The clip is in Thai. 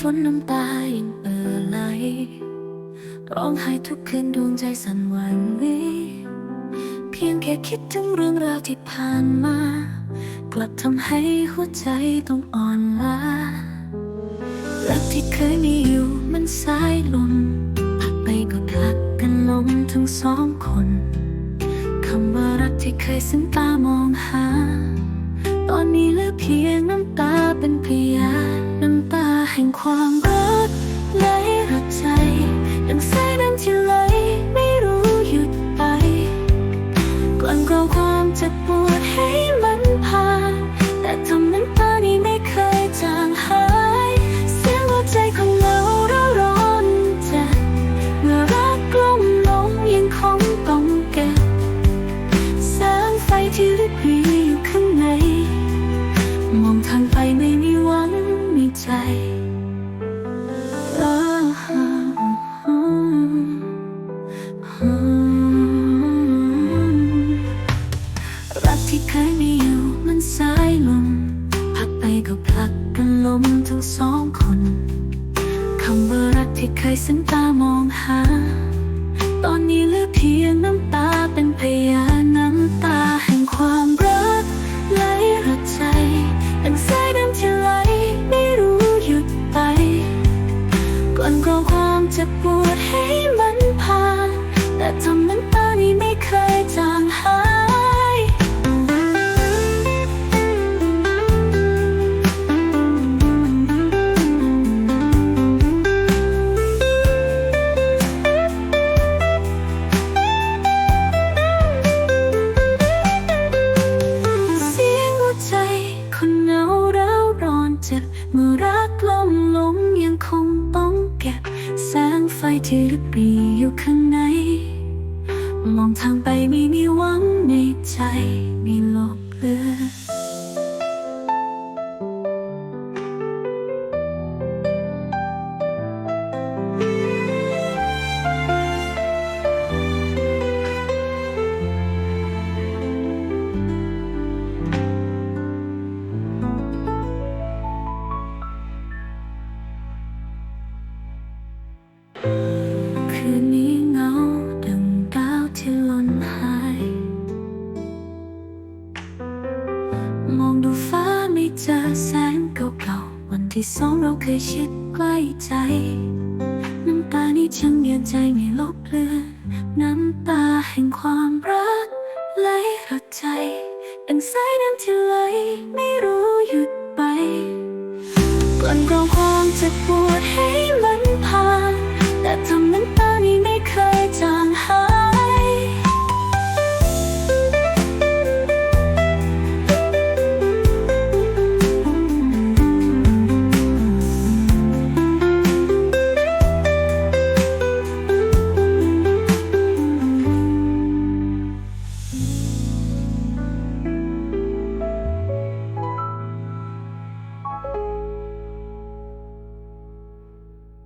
ฝนน้ำตายังเอ่อไหลร้องไห้ทุกคืนดวงใจสั่นหวั่นไหวเพียงแค่คิดถึงเรื่องราวที่ผ่านมา กลับทำให้หัวใจต้องอ่อนล้ารักที่เคยมีอยู่มันสายลมพัดไปก็ผลักกันลมทั้งสองคนคำว่ารักที่เคยสิ้นตามองหา ตอนนี้เหลือเพียงน้ำตาเป็นพยานน้ำตา แห่งความรักไหลระใจ รักที่เคยมีอยู่มันสายลมพัดไปก็ผลักกันลมทั้งสองคนคำว่ารักที่เคยสิ้นตามองหา ตอนนี้เหลือเพียงน้ำตาเป็นพยานน้ำตาแห่งความรักไหลระใจดังสายน้ำที่ไหลไม่รู้หยุดไปกลั่นกรอความเจ็บปวดให้มันผ่านแต่ทำน้ำตา รักลมลงยังคงต้องเก็บแสงไฟที่ลึกปีอยู่ข้างใน มองทางไปไม่มีหวังในใจมีลบเลือ ที่สองเราเคยชิดใกล้ใจ น้ำตานี้ช่างเยียนใจไม่ลบเลือนน้ำตาแห่งความรักไหลหดใจดังสายน้ำที่ไหลไม่รู้หยุดไปกลั่นกรองความเจ็บปวดให้